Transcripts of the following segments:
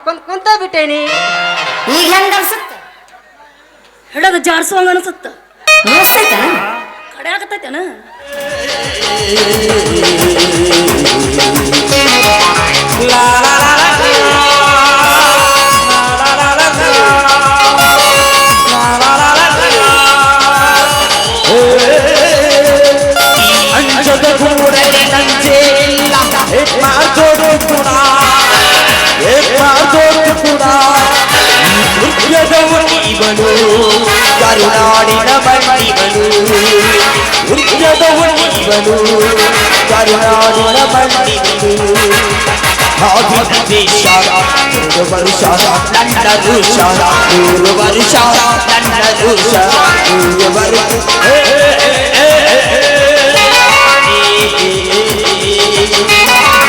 ಕುಂತ್ ಕುಂತ ಬಿಟ್ಟೇನಿ ಈಗ ಹೆಂಗ ಅನ್ಸುತ್ತ ಹಿಡದ ಜಾರ್ಸುವಂಗ ಅನ್ಸುತ್ತ ನೋಸ್ತೈತ ಕಡೆ ಆಗತ್ತೈತೇನ ಅಂಜದ ಕೂಡಲೇ ನೃತ್ಯದವನು ಇವನು ಕರುನಾಡಿನ ಬಂಡಿವನು ನೃತ್ಯದವನು ಇವನು ಕರುನಾಡಿನ ಬಂಡಿವನು ಹಾದಿನ ದೇಶ ಮೂರು ವರುಷ ನನ್ನ ಋಷ ಮೂರು ವರುಷ ನನ್ನ ಋಷ ಮೂರು ವರುಷ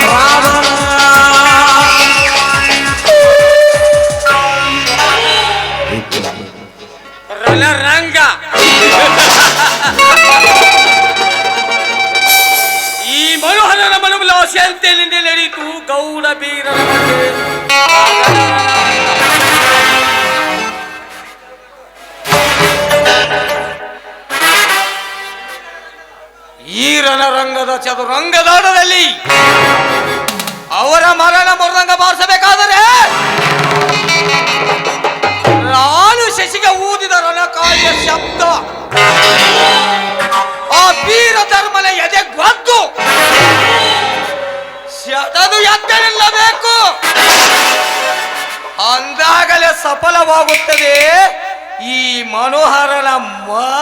ರಣರಂಗ ಮನೋಲ್ಲಾಸೆಯಂತೆ ನಿನ್ನೆ ನಡೆಯಿತು ಗೌಡ ಬೀರನ ರಂಗದ ಈ ರಣರಂಗದ ಅವರ ಮರಣ ಮೃದಂಗ ಬಾರಿಸಬೇಕಾದರೆ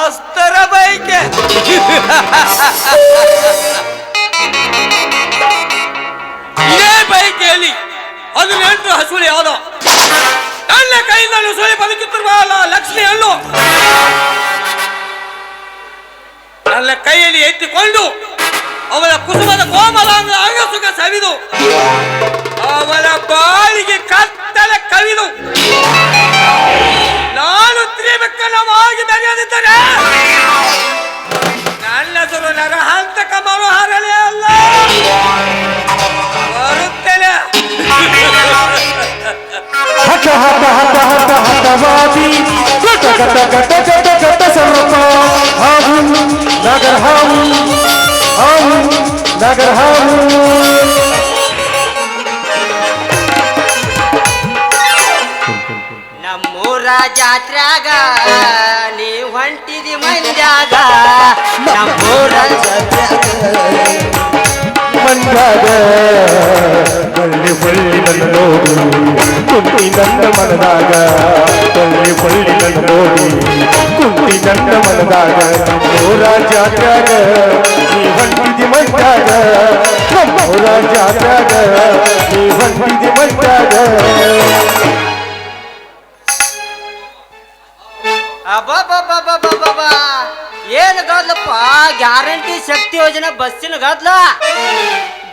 ಮಸ್ತರ ಬೈಕೆ. ಇದೇ ಬೈಕೆಯಲ್ಲಿ ಹದಿನೆಂಟು ಹಸುಳಿ ಆದ. ನನ್ನ ಕೈಯಿಂದಲೂ ಸುಳಿ ಬದುಕುತ್ತಿರುವ ಲಕ್ಷ್ಮಿ ಹಣ್ಣು ನನ್ನ ಕೈಯಲ್ಲಿ ಎತ್ತಿಕೊಂಡು ಅವಳ ಕುಸುಮದ ಕೋಮಲ ಅಂಗಸುಖ ಸವಿದು ಅವಳ ಬಾಳಿಗೆ ಕತ್ತಲೆ ಕವಿದು. ಮನದಾಗ ಬಳ್ಳಿ ಪಳ್ಳಿ ನನ್ನ ನೋಡಿ ಕುಂಟಿ ನನ್ನ ಮನದಾಗ. ನಮ್ಮೂರ ಜಾತ್ಯಾಗ ನೀ ಹೊಂಟಿದಿ ಮಂಡಾಗ ನಮ್ಮೂರ ಜಾತ್ಯಾಗ ನೀ ಅಬ್ಬಬ್ಬಬ್ಬಬ್ಬಬ್ಬಬ್ಬ. ಏನ್ ಗದ್ಲಪ್ಪ? ಗ್ಯಾರಂಟಿ ಶಕ್ತಿ ಯೋಜನೆ ಬಸ್ಸಿನ ಗದ್ಲ?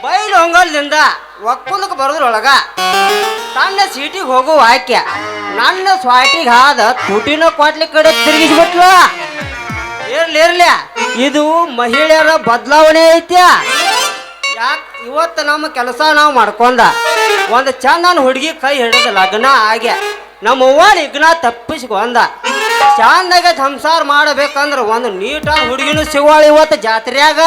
ಬೈಲು ಹೊಂಗಲ್ದಿಂದ. ಒಕ್ಕಲಕ್ಕೆ ಬರೋದ್ರೊಳಗ ತನ್ನ ಸೀಟಿಗೆ ಹೋಗೋ ವಾಕ್ಯ, ನನ್ನ ಸ್ವಾಟಿಗೆ ಆದ ತುಟಿನ ಕೊಟ್ಲಿ ಕಡೆ ತಿರುಗಿಸ್ಬಿಟ್ಲ ಇರ್ಲಿ ಇರ್ಲಿ. ಇದು ಮಹಿಳೆಯರ ಬದಲಾವಣೆ ಐತ್ಯ? ಯಾಕೆ ಇವತ್ತು ನಮ್ಮ ಕೆಲಸ ನಾವು ಮಾಡ್ಕೊಂಡ, ಒಂದು ಚಂದನ ಹುಡುಗಿ ಕೈ ಹಿಡಿದ ಲಗ್ನ ಆಗ್ಯ, ನಮ್ಮ ಇಗ್ನ ತಪ್ಪಿಸ್ಕೊಂಡ, ಚಂದಾಗ ಸಂಸಾರ ಮಾಡ್ಬೇಕಂದ್ರೆ ಒಂದು ನೀಟಾಗಿ ಹುಡುಗಿನೂ ಸಿಗೋಳ ಇವತ್ತು ಜಾತ್ರೆಯಾಗ?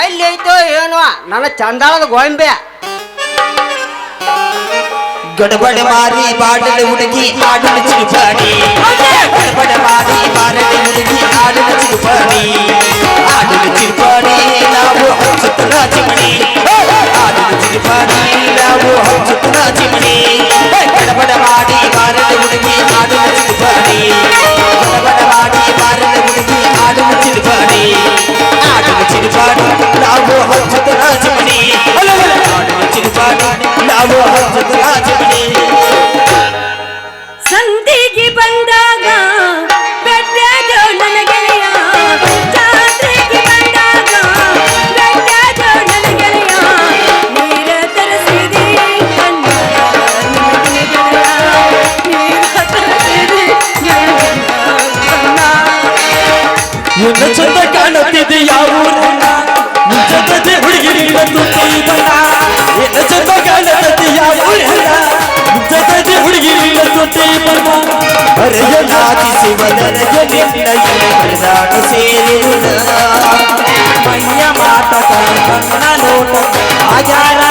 ಎಲ್ಲಿ ಐತೋ ಏನೋ. ನನ್ನ ಚಂದಾಳದ ಗೊಂಬೆ. ಗಡಬಡ ಮಾರಿ ಬಾಡಲು ಹುಡುಗಿ ಆಡಲು ಚಿರುಪಾಡಿ ಗಡಬಡ ಮಾರಿ ಬಾಡಲು ಹುಡುಗಿ ಆಡಲು ಚಿರುಪಾಡಿ ಆಡಲು ಚಿರುಪಾಡಿ ನಾವು ಹಚ್ಚುತ್ತನ ಚಿಮಣಿ. ಆಡಲು ಚಿರುಪಾಡಿ ನಾವು ಹಚ್ಚುತ್ತನ ಚಿಮಣಿ. ಗಡಬಡ ಮಾಡಿ ಬಾರಲು ಹುಡುಗಿ ಆಡಲು ಚಿರುಪಾಡಿ ಗಡಬಡ ಮಾಡಿ ಬಾರಲು ಹುಡುಗಿ ಆಡಲು ಚಿರುಪಾಡಿ राजमणी ಕಣ್ಣ ನೋಟ ಆಚಾರ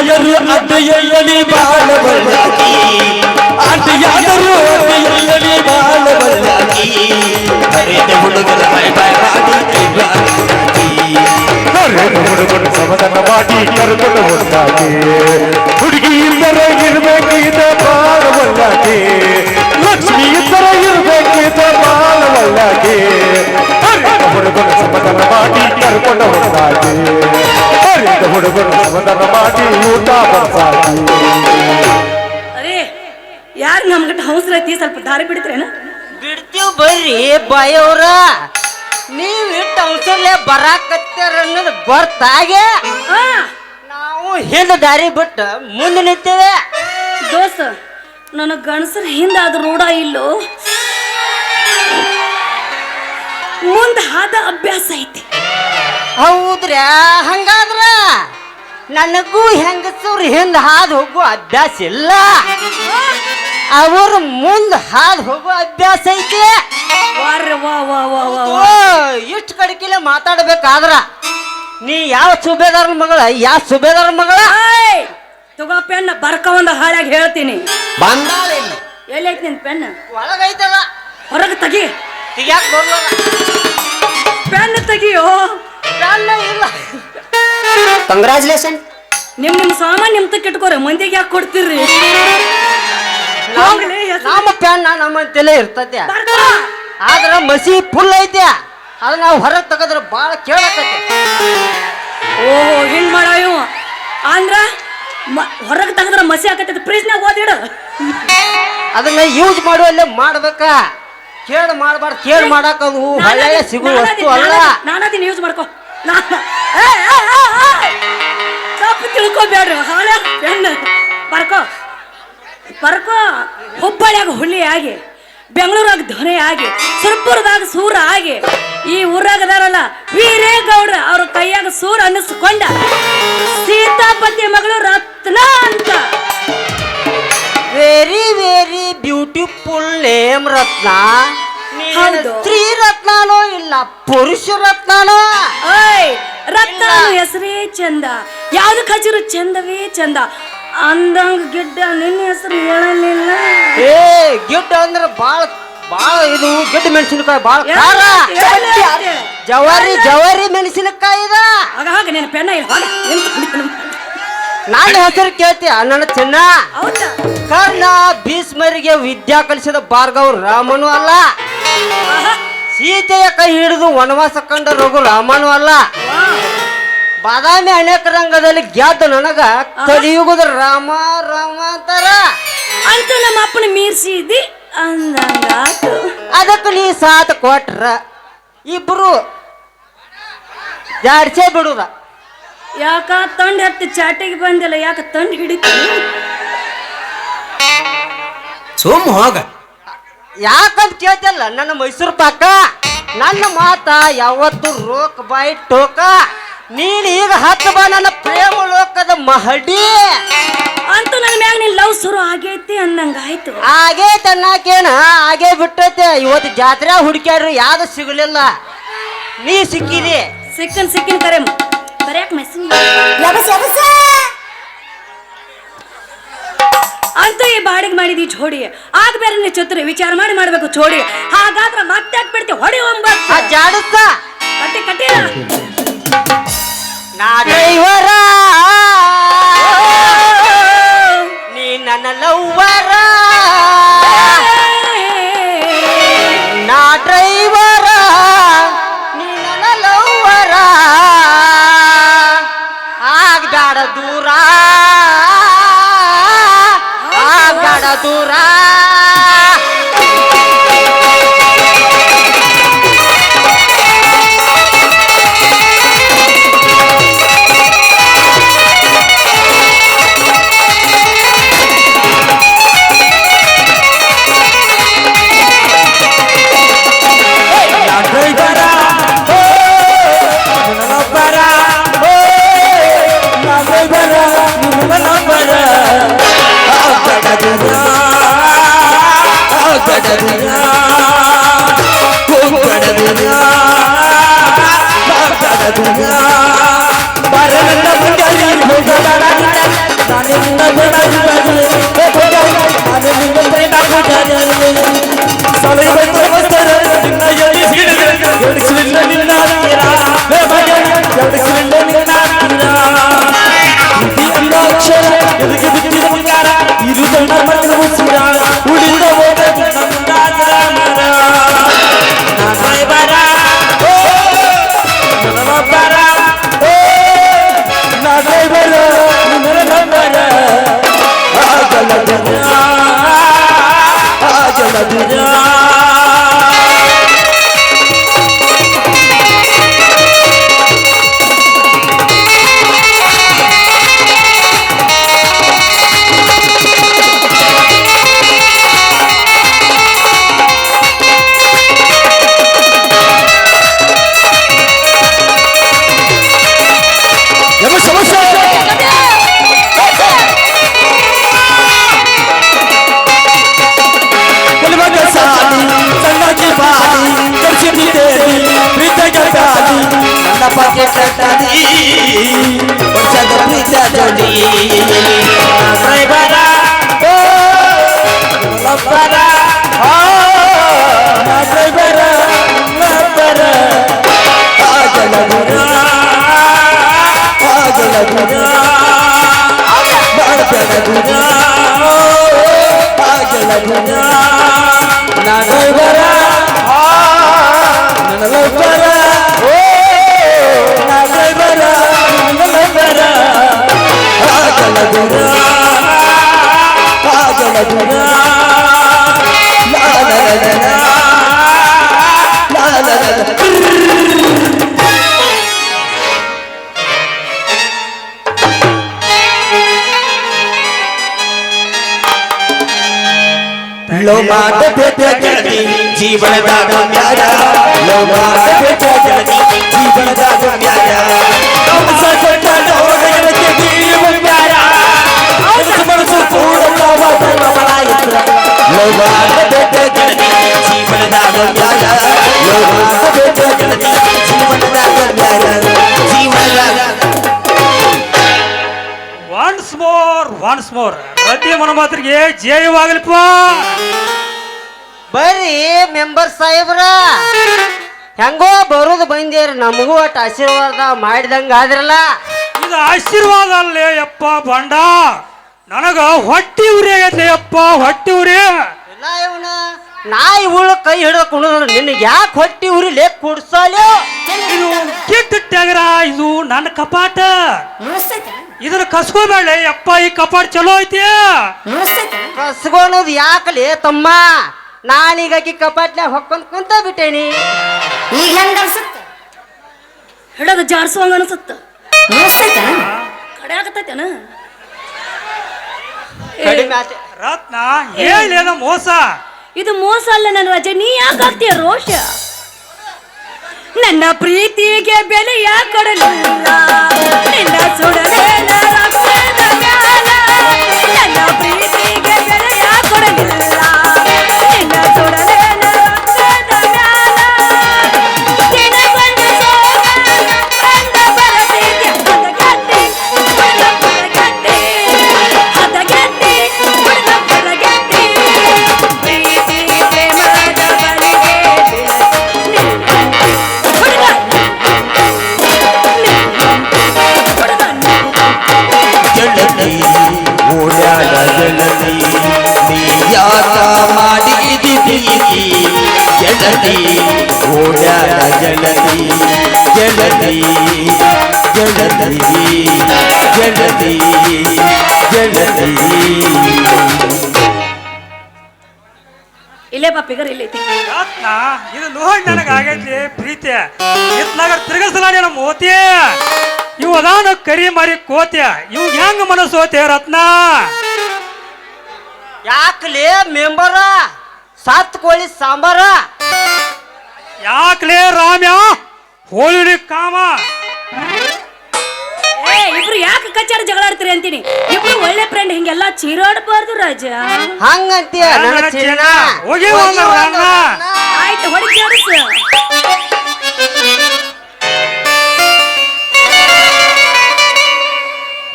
ಆಂಟಿಯಾದರು ಅಡ್ಡೆಯಲ್ಲಿ ಬಾಳ ಬಳ್ಳಾಕಿ ಆಂಟಿಯಾದರು ಅಡ್ಡೆಯಲ್ಲಿ ಬಾಳ ಬಳ್ಳಾಕಿ ಹರಿದ ಹುಡುಗರ ಬೈ ಬೈ ಮಾಡಿ ಕೈ ಬಾಗಿ ಕರೆದು ಹುಡುಗರು ಸಮಾಧಾನ ಮಾಡಿ ಕರ್ಕೊಂಡು ಹೊಂದಾಕಿ ಹುಡುಗಿ ಇದ್ದರೆ ಇರ್ಬೇಕಿದ ಬಾಳ ಬಳ್ಳಾಕಿ ಲಕ್ಷ್ಮಿ ಇದ್ದರೆ ಇರ್ಬೇಕಿದ ಹರಿದ ಹುಡುಗರು ಸಮಾಧಾನ ಮಾಡಿ ಕರ್ಕೊಂಡು ಹೊಂದಾಕಿ ಹರಿದ ಹುಡುಗರು ಸಮಾಧಾನ ಮಾಡಿ ಊಟ ಬರ್ಸಾಗಿ ಅರೇ ಯಾರು ನಮ್ಗೆ ಹೌಸ್ರೈತಿ ಸ್ವಲ್ಪ ದಾರಿ ಬಿಡ್ತ್ರೇನ? ಬಿಡ್ತೀವ್ ಬರ್ರಿ ಬಾಯವ್ರ. ನೀವ್ ಇಟ್ಟು ಅವಸರಲೆ ಬರಾಕತ್ತಾರ ಅನ್ನೋದು ಗೊತ್ತಾಗೆ ನಾವು ಹಿಂದ ದಾರಿ ಬಿಟ್ಟು ಮುಂದೆ ನಿಂತೇವೆ. ದೋಸ್ತ ನನಗೆ ಗಣಸರ ಹಿಂದೆ ಅದು ರೂಢ ಇಲ್ಲೋ? ಮುಂದೆ ಹಾದ ಅಭ್ಯಾಸ ಐತಿ. ಹೌದ್ರ್ಯಾ? ಹಂಗಾದ್ರ ನನಗೂ ಹೆಂಗಸರು ಹಿಂದ ಹಾದು ಹೋಗೋ ಅಭ್ಯಾಸ ಇಲ್ಲ. ಅವ್ರ ಮುಂದೆ ಹಾದು ಹೋಗೋ ಅಭ್ಯಾಸ ಐತಿ. ವಾರ್ರೆ ವಾ ವಾ ವಾ ವಾ ಓ ವಾ. ಇಷ್ಟು ಕಡಿಕಿಲೆ ಮಾತಾಡ್ಬೇಕಾದ್ರ ನೀ ಯಾವ ಸುಬೇದಾರನ ಮಗಳ ಯಾವ ಸುಬೇದಾರನ ಮಗಳ? ಏಯ್ ತಗೋ ಪೆನ್ ಬರ್ಕ ಒಂದು ಹಾಳಾಗಿ ಹೇಳ್ತೀನಿ. ಬಂದಾಳೆಲ್ಲಿ ಎಲ್ಲೈತಿ ನಿನ್ ಪೆನ್? ಒಳಗೈತಲ್ಲ. ಹೊರಗೆ ತೆಗಿ. ಪೆನ್ ತೆಗಿಯೋ? ಇಲ್ಲ. ಕಂಗ್ರಾಚುಲೇಷನ್ ನಿಮ್ ನಿಮ್ ಸಾಮಾನ್ ನಿಮ್ ತಕ್ಕ ಇಟ್ಕೋರಿ ಮಂದಿಗೆ ಯಾಕೆ ಕೊಡ್ತೀರಿ ಹೋಗ್ಲಿ, ಹೆಸ್ರು- ನಮ್ಮ ಪ್ಯಾನ್ ನಮ್ಮ ತಲೆ ಇರ್ತತೆ. ಆದ್ರ ಮಸಿ ಫುಲ್ ಐತೆ ಅದ ನಾವು ಹೊರಗೆ ತೆಗೆದ್ರೆ ಬಾಳ ಕೇಳಕತ್ತೆ. ಓಹೋ ಹಿಂಗ್ ಮಾಡ ಇವ ಅಂದ್ರ ಹೊರಗೆ ತಗದ್ರ ಮಸಿ ಹಾಕತ್ತೈತಿ ಫ್ರಿಜ್ನಾಗ ಓದಿಡು. ಅದನ್ನ ಯೂಸ್ ಮಾಡುವಲ್ಲೇ ಮಾಡ್ಬೇಕ? ಕೇಳ್ ಮಾಡಬಾರ್ದು ಕೇಳ್ ಮಾಡಕ್ ಅದು ಹಳ್ಳೆ ಸಿಗುವ ವಸ್ತು ಅಲ್ಲ. ನಾನದಿನ ಯೂಸ್ ಮಾಡ್ಕೋ. ತಪ್ಪು ತಿಳ್ಕೊಬೇಡ್ರಿ ಹಾಳೆ ಹೆಣ್ಣು. ಬರ್ಕೋ. ಬರ್ಕೋ. ಹುಬ್ಬಳ್ಳಿಯಾಗ ಹುಲಿ ಆಗಿ ಬೆಂಗಳೂರಾಗ ಧ್ವನಿ ಆಗಿ ಸುರ್ಪುರದಾಗ ಸೂರ ಆಗಿ ಈ ಊರಾಗದಾರಲ್ಲ ವೀರೇಗೌಡ್ರ ಅವ್ರ ಕೈಯಾಗ ಸೂರ ಅನ್ನಿಸ್ಕೊಂಡ. ಸೀತಾಪತಿ ಮಗಳು ರತ್ನ ಅಂತ. ಬ್ಯೂಟಿಫುಲ್ ನೇಮ್ ರತ್ನ ನೀನು ಹೌದು. ಸ್ತ್ರೀ ರತ್ನಾನೋ ಇಲ್ಲ ಪುರುಷ ರತ್ನಾನೋ ಓಯ್ ರತ್ನ ಹೆಸರೇ ಚಂದ. ಯಾವ್ದಕ್ ಹಚ್ಚಿರು ಚಂದವೇ ಚಂದ. ಅಂದಂಗ ಗಿಡ್ಡ ನಿನ್ನ ಹೆಸರು ಹೇಳಲಿಲ್ಲ. ಏ ಗಿಡ್ಡ ಅಂದ್ರೆ ಬಾಳ ಬಾಳ ಇದು ಗಿಡ್ಡ ಮೆಣಸಿನಕಾಯಿ ಬಾಳ ಖಾರ. ಹೇಳು, ಹೇಳು. ಜವಾರಿ ಜವಾರಿ ಮೆಣಸಿನಕಾಯಿ ಇದ. ಆಗ ಹಾಗೆ ನಿನ್ನ ಪೆನ್ನ ಇಲ್ಲ ಹೋಗ. ನನ್ನ ಹೆಸರು ಕೇಳ್ತಿ ನನ್ನ ಚಿನ್ನ. ಕರ್ಣ ಭೀಷ್ಮರಿಗೆ ವಿದ್ಯಾ ಕಲಿಸಿದ ಭಾರ್ಗವ್ ರಾಮನು ಅಲ್ಲ. ಸೀತೆಯ ಕೈ ಹಿಡಿದು ವನವಾಸ ಕಂಡ ರಘು ರಾಮನು ಅಲ್ಲ. ಬಾದಾಮಿ ಅನೇಕ ರಂಗದಲ್ಲಿ ಗೆದ್ದ ನನಗ ಕಲಿಯುಗದ ರಾಮ ರಾಮ ಅಂತಾರ. ಅಂತ ನಮ್ಮ ಅಪ್ಪನ ಮೀರ್ಸಿ ಇದ್ದಿ. ಅದಕ್ಕೆ ನೀ ಸಾತ್ ಕೊಟ್ರ. ಇಬ್ರು ಜಾಡ್ಸೇ ಬಿಡುದ. ಯಾಕ ತಂಡ ಹತ್ತಿ ಚಾಟಿಗೆ ಬಂದಿಲ್ಲ ಯಾಕ ತಂಡ ಹಿಡಿತು? ಸುಮ್ ಹೋಗ. ಯಾಕಂತ ಕೇಳ್ತಲ್ಲ ನನ್ನ ಮೈಸೂರು ಪಾಕ? ನನ್ನ ಮಾತ ಯಾವತ್ತು ರೋಕ್ ಬಾಯಿ ಟೋಕ. ನೀನ್ ಈಗ ಹತ್ತು ಬಾ ನನ್ನ ಪ್ರೇಮ ಲೋಕದ ಮಹಡಿ. ಅಂತ ನನ್ನ ಮ್ಯಾಗ ನೀನ್ ಲವ್ ಶುರು ಆಗೈತಿ ಅಂದಂಗಾಯ್ತು ಆಗೇ ತನ್ನಾಕೇನ ಆಗೇ ಬಿಟ್ಟೈತೆ. ಇವತ್ತು ಜಾತ್ರೆ ಹುಡುಕ್ಯಾಡ್ರಿ ಯಾವ್ದು ಸಿಗಲಿಲ್ಲ. ನೀ ಸಿಕ್ಕಿದೆ. ಸಿಕ್ಕನ್ ಸಿಕ್ಕಿನ ಕರೆ. ಬರ್ಯಾಕ ಮೆಸ್ಸಿಂಗ್ ಅಂತ ಈ ಬಾಡಿಗೆ ಮಾಡಿದಿ ಜೋಡಿ ಆಗ ಬೇರೆ ನೀ ಚತುರಿ ವಿಚಾರ ಮಾಡಿ ಮಾಡ್ಬೇಕು ಜೋಡಿ ಹಾಗಾದ್ರೆ ಮತ್ತೆ ಹಾಕ್ಬಿಡ್ತಿ ಹೊಡಿ ಆ ಒಂಬತ್ತು ಜಾಡುತ್ತ ಕಟ್ಟಿ ಕಟ್ಟಿಲ್ಲ ನಾ driver pakai tadi Bersatu kita jadi Asai bada Lop bada Asai bada Lop bada Ajalah guna Ajalah guna Ajalah guna Ajalah guna Nanai bada Lo mate, pete, pete, ನಾ ಡ್ರೈವರ ನನ್ನೊಬ್ಬರ ಆಗಲದುರ ಆಗಲದುರ ಲಾಲಲಲ ಲಾಲಲಲ ಲೋ ಮಾಡಬೇಕ ಗೆಳತಿ ಜೀವನದಾಗ ಮ್ಯಾರ ಲೋ ಮಾಡಬೇಕ ಗೆಳತಿ ಜೀವನದಾಗ ಮ್ಯಾರ ಕಂಸ ಕೊಟ್ಟ ನೋಡ ಗೆಳತಿ ಬೀಳುವ ಮ್ಯಾರ ಮನಸ್ಸು ಮನಸ್ಸು ಕೂಡಲ್ಲವ ಪ್ರೇಮಗಳ ಎತ್ತರ. ಲೋ ಮಾಡಬೇಕ ಗೆಳತಿ ಜೀವನದಾಗ ಮ್ಯಾರ ಲೋ ಮಾಡಬೇಕ ಗೆಳತಿ ಜೀವನದಾಗ ಮ್ಯಾರ ಜೀವನದಾಗ ಒನ್ಸ್ ಮೋರ್ ಒನ್ಸ್ ಮೋರ್ ರತಿ ಮನಮಾತ್ರಿಗೆ ಜಯವಾಗಲಿಪ್ಪ ಬರ್ರಿ ಮೆಂಬರ್ ಸಾಹೇಬ್ರ. ಹೆಂಗೋ ಬರೋದು ಬಂದೇರಿ ನಮಗೂ ಒಟ್ಟು ಆಶೀರ್ವಾದ ಮಾಡಿದಂಗ ಆದ್ರಲ್ಲ. ಇದು ಆಶೀರ್ವಾದ ಅಲ್ಲೇ ಯಪ್ಪ ಬಂಡ. ನನಗ ಹೊಟ್ಟಿ ಉರಿ ಆಗೈತೆ ಯಪ್ಪ ಹೊಟ್ಟಿ ಉರಿ. ಇಲ್ಲ ಇವನ ನಾ ಇವಳು ಕೈ ಹಿಡಿದ ಕುಣಿದ್ರು ನಿನಗೆ ಯಾಕೆ ಹೊಟ್ಟಿ ಉರಿ ಲೇ ಕುಡ್ಸಾಲ್ಯೋ? ಇದು ಇದು ನನ್ನ ಕಪಾಟ. ಇದನ್ನ ಕಸ್ಕೋಬೇಡ ಯಪ್ಪ ಈ ಕಪಾಟ ಚಲೋ ಐತಿ. ಕಸ್ಕೊಳೋದು ಯಾಕಲೇ ತಮ್ಮ? ನಾನೀಗ ಆಕಿ ಕಪಾಟ್ನ್ಯಾಗ ಹೊಕ್ಕೊಂಡ್ ಕುಂತ ಬಿಟ್ಟೇನಿ. ಈಗ ಹೆಂಗ ಅನ್ಸುತ್ತ? ಹಿಡದ ಜಾರ್ಸುವಂಗ ಅನ್ಸುತ್ತ. ನುಡಿಸ್ತೈತ ಕಡೆ ಆಗತ್ತೈತೇನ ಕಡಿಮೆ ಆತ ರತ್ನ ಹೇಳಿ ಮೋಸ. ಇದು ಮೋಸ ಅಲ್ಲ ನನ್ನ ರಜೆ ನೀ ಯಾಕೆ ಹಾಕ್ತೀಯ ರೋಷ? ನನ್ನ ಪ್ರೀತಿಗೆ ಬೆಲೆ ಯಾಕೆ ಕೊಡಲಿಲ್ಲ. ನಿನ್ನ ಸುಡಲೇನ. ಗೆಳತಿ ನೀ ಯಾಕ ಗೆಳತಿ ಗೆಳತಿ ಗೆಳತಿ ಗೆಳತಿ ಗೆಳತಿ ಗೆಳತಿ ಇಲ್ಲೇ ಬಾ ಪಿಗರ್ ಇಲ್ಲ ಇದು ನೋಡಿ ನನಗೆ ಆಗೈತಿ ಪ್ರೀತಿ ಇತ್ನಾಗ ತಿರುಗಿಸಲಾಡಿ ನಮ್ಮ ಮೋತಿ ಇವು ಅದಾನ ಕರಿ ಮಾರಿ ಕೋತ್ಯ. ಇವ್ ಹೆಂಗ ಮನಸ್ಸು ಹೋತೆ ರತ್ನ? ಯಾಕಲೇ ಮೆಂಬರ? ಸತ್ ಕೋಳಿ ಸಾಂಬಾರ? ಯಾಕ್ಲೇ ರಾಮ್ಯ? ಹೋಳಿ ಕಾಮ? ಏ ಇಬ್ರು ಯಾಕೆ ಕಚ್ಚಾಡ ಜಗಳ ಆಡ್ತೀರಿ ಅಂತೀನಿ? ಇಬ್ರು ಒಳ್ಳೆ ಫ್ರೆಂಡ್ ಹಿಂಗೆಲ್ಲ ಚೀರಾಡಬಾರ್ದು ರಾಜ. ಹಂಗಂತೀಯ ನನ್ನ ನನ್ನ ಚಿನ್ನ ಚಿನ್ನ. ಹೋಗಿ ಹೋಗಿ ಹೋಗೋಣ, ಹೋಗೋಣ. ಅಣ್ಣ. ಆಯ್ತು ಹೊಡಿ ಜಾಡಿಸು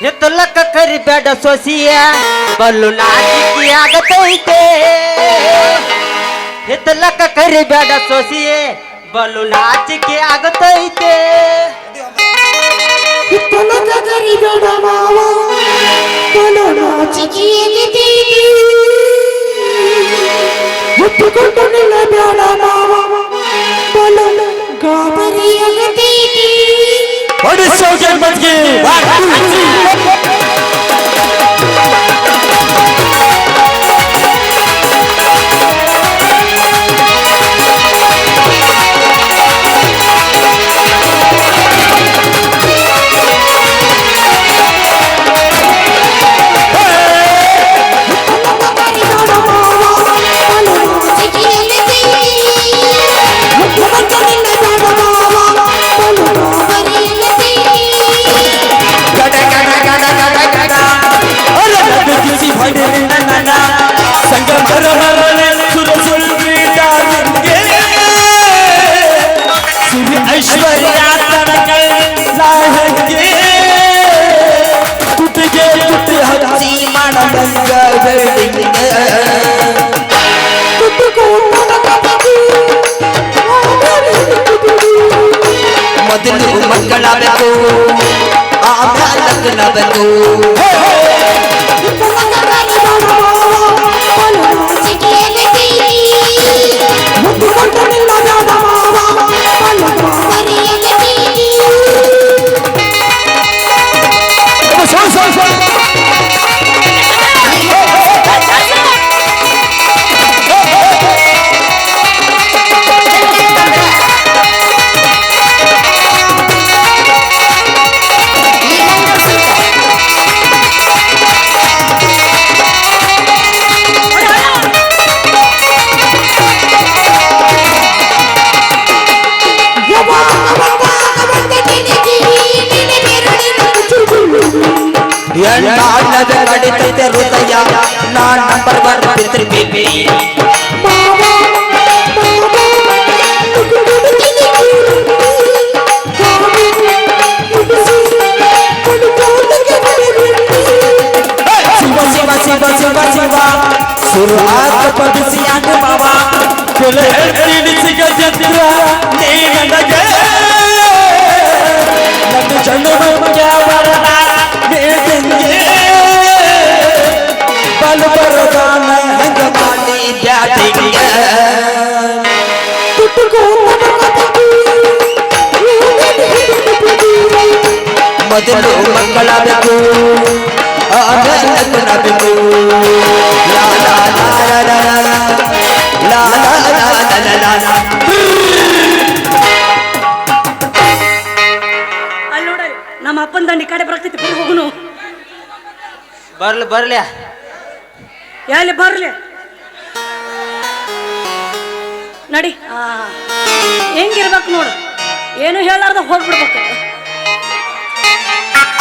ಹಿತ್ತಲಕ್ಕ ಕರಿ ಬೇಡ ಸೊಸಿಯ ಬಲ್ಲು ನಾಚಿಕೆ ಆಗತೈತೆ ಹಿತ್ತಲಕ್ಕ ಕರಿಬೇಡ ಸೊಸಿಯೇ ಬಲು ನಾಚಿಕೆ ಆಗತೈತೆ ಹಿತ್ತಲಕ್ಕ ಕರಿಬೇಡ ಮಾವ ಬಲು ನಾಚಿಕೆ ಆಗತೈತೆ ಮುತ್ತುಕೊಂಡು ನಿಲ್ಲಬೇಡ ಮಾವ ಬಲು ಗಾಬರಿ ಆಗತೈತೆ ಒಡಿಸ್ಸೋ ಜನ್ಮಜ್ಗೆ ಮೊದಲು ಮಕ್ಕಳಾಗಬೇಕು ಆಮ್ಯಾಲಕ್ಕನಬೇಕು Sorry, sorry, sorry. शुरुआत ಮೊದಲು ಮಕ್ಕಳಾಗಬೇಕು ಆಗಬೇಕು ನೋಡ್ರಿ ನಮ್ಮ ಅಪ್ಪನ ದಂಡಿ ಕಡೆ ಬರ್ತೈತಿ ಬಿಡು ಹೋಗುನು ಬರ್ಲಿ ಬರ್ಲಿ ಎಲ್ಲಿ ಬರ್ಲಿ ನಡಿ ಹೆಂಗಿರ್ಬೇಕು ನೋಡು ಏನು ಹೇಳಾರ್ದ ಹೋಗ್ಬಿಡ್ಬೇಕು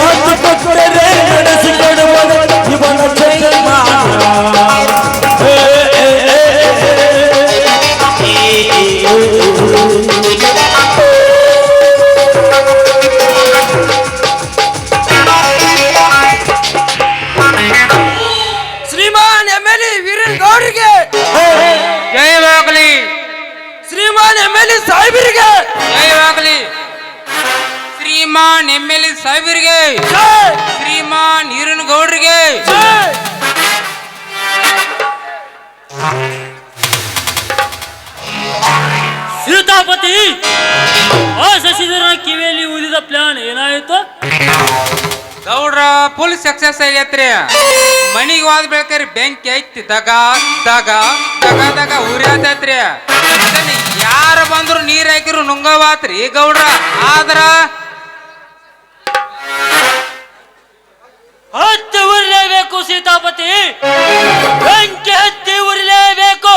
হজ করতে ಶ್ರೀಮಾನ್ ಎಂ ಎಲ್ ಎ ಸಾಹೇಬರಿಗೆ ಶ್ರೀಮಾನ್ ಈರನ್ ಗೌಡ್ರಿಗೆ. ಸೀತಾಪತಿ ಆ ಶಶಿಧರ ಕಿವಿಯಲ್ಲಿ ಊದಿದ ಪ್ಲಾನ್ ಏನಾಯ್ತು? ಗೌಡ್ರ ಫುಲ್ ಸಕ್ಸಸ್ ಆಗೈತ್ರಿ ಮನಿಗೆ ಹೋದ ಬೆಳಕರಿ ಬೆಂಕಿ ಐತಿ ದಗ ದಗ ದಗ ದಗ ಉರಿಯಾತೈತ್ರಿ ಯಾರು ಬಂದ್ರು ನೀರ್ ಹಾಕಿರು ನುಂಗವಾತ್ರಿ ಗೌಡ್ರ. ಆದ್ರ ಹತ್ತಿ ಉರಿಲೇಬೇಕು ಸೀತಾಪತಿ. ಬೆಂಕಿ ಹತ್ತಿ ಉರಿಲೇಬೇಕು.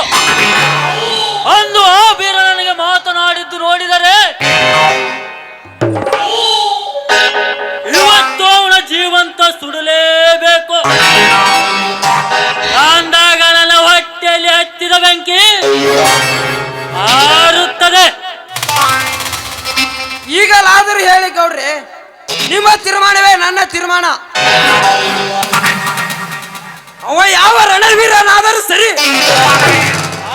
ಅಂದು ಆ ಬೀರ ನನಗೆ ಮಾತನಾಡಿದ್ದು ನೋಡಿದರೆ, ಇವತ್ತು ಅವನ ಜೀವಂತ ಸುಡಲೇಬೇಕು. ಅಂದಾಗ ನನ್ನ ಹೊಟ್ಟೆಯಲ್ಲಿ ಹತ್ತಿದ ಬೆಂಕಿ ಆರುತ್ತದೆ. ಈಗಲಾದರೂ ಹೇಳಿ ಗೌಡ್ರಿ, ನಿಮ್ಮ ತೀರ್ಮಾನವೇ ನನ್ನ ತೀರ್ಮಾನ. ಅವ ಯಾವ ರಣವೀರನಾದರೂ ಸರಿ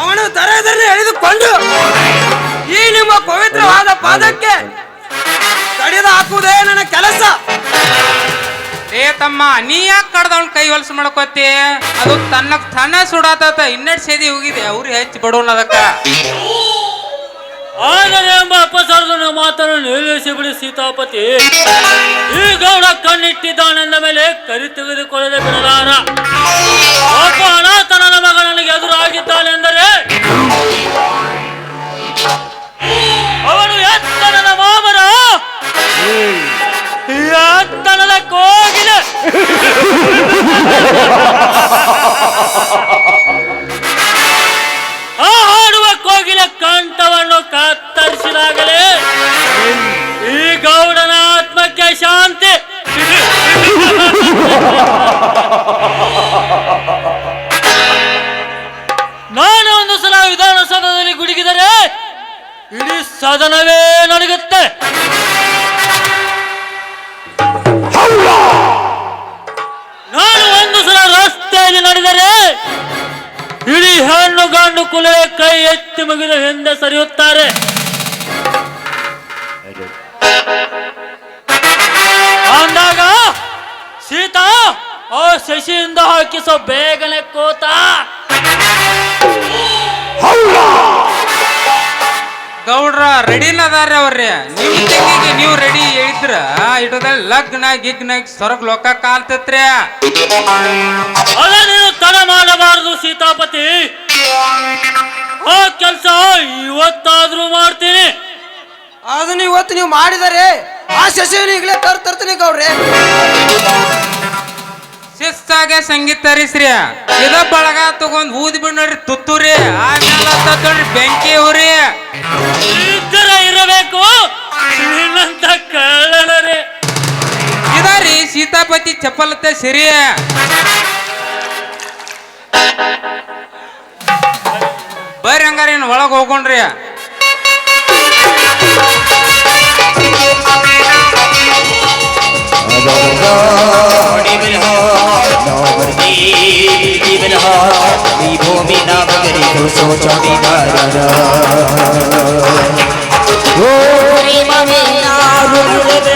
ಅವನು ದರದಲ್ಲಿ ಎಳೆದುಕೊಂಡು ಈ ನಿಮ್ಮ ಪವಿತ್ರವಾದ ಪಾದಕ್ಕೆ ಕಡಿದು ಹಾಕುವುದೇ ನನ್ನ ಕೆಲಸ. ಏ ತಮ್ಮ, ನೀ ಯಾಕೆ ಕಡ್ದವನ್ ಕೈ ಹೊಲಸು ಮಾಡ್ಕೋತಿ? ಅದು ತನ್ನ ತನ್ನ ಸುಡಾತ ಇನ್ನೆರಡು ಸೇದಿ ಹೋಗಿದೆ ಅವ್ರಿಗೆ ಹೆಚ್ಚು ಬಡವನ್ ಅದಕ್ಕ. ಆದರೆ ಎಂಬ ಅಪಸರದ ಮಾತನ್ನು ನಿಲ್ಲಿಸಿ ಸೀತಾಪತಿ. ಈ ಗೌಡ ಕಣ್ಣಿಟ್ಟಿದ್ದಾನೆಂದ ಮೇಲೆ ಕರಿ ತೆಗೆದುಕೊಳ್ಳದೆ ಬಿಡಲಾರ. ಒಬ್ಬ ಅನಾಥನ ಮಗ ನನಗೆ ಎದುರಾಗಿದ್ದಾನೆಂದರೆ ಅವನು ಎತ್ತನದ ಮಾಮರ. ಎತ್ತನದ ಕೋಗಿಲೆ. ಕೋಗಿಲೆ ಕಂಠವನ್ನು ಕತ್ತರಿಸಿದಾಗಲೇ ಈ ಗೌಡನ ಆತ್ಮಕ್ಕೆ ಶಾಂತಿ. ನಾನು ಒಂದು ಸಲ ವಿಧಾನಸೌಧದಲ್ಲಿ ಗುಡುಗಿದರೆ ಇಡೀ ಸದನವೇ ನಡುಗುತ್ತೆ ನಾನು ಒಂದು ಸಲ ರಸ್ತೆಯಲ್ಲಿ ನಡೆದರೆ ಇಡೀ ಹೆಣ್ಣು ಗಂಡು ಕುಲೆ ಕೈ ಎತ್ತಿ ಮುಗಿದ ಹಿಂದೆ ಸರಿಯುತ್ತಾರೆ. ಅಂದಾಗ ಸೀತಾ, ಆ ಶಶಿಯಿಂದ ಹಾಕಿಸೋ ಬೇಗನೆ ಕೋತ. ಗೌಡ್ರ ರೆಡಿನ ಅದಾರ ಅವ್ರಿ ನಿಮ್ ತಂಗಿಗೆ ನೀವು ರೆಡಿ ಇದ್ರ ಇಡದಲ್ಲಿ ಲಗ್ನ ಗಿಗ್ನ ಸೊರಗ್ ಲೋಕ ಕಾಲ್ತತ್ರಿ. ಅದ ನೀನು ತಡ ಮಾಡಬಾರದು ಸೀತಾಪತಿ. ಆ ಕೆಲಸ ಇವತ್ತಾದ್ರೂ ಮಾಡ್ತೀನಿ. ಅದನ್ನ ಇವತ್ತು ನೀವು ಮಾಡಿದರೆ ಆ ಶಶಿಯನ್ನು ಈಗಲೇ ತರ್ ತರ್ತೀನಿ ಗೌಡ್ರೆ. ಶಿಸ್ತಾಗೆ ಸಂಗೀತ ತರಿಸ್ರಿ ಇದ ಬಳಗ ತಗೊಂಡ್ ಊದಿ ಬಿಡ್ ನೋಡ್ರಿ ತುತ್ತೂರಿ. ಆಮೇಲೆ ನೋಡ್ರಿ ಬೆಂಕಿ ಉರಿ. ಇದ್ದರ ಇರಬೇಕು. ನಿನ್ನಂತ ಕಳ್ಳನರೇ. ಇದಾರಿ ಸೀತಾಪತಿ ಚಪ್ಪಲತೆ ಸಿರಿ. ಬರ್ರಿ ಹಂಗಾರ ಏನ್ ಒಳಗ್ সবর জীবন ভূমি না বগরি তো সোচো বিদার ও মে না রুলে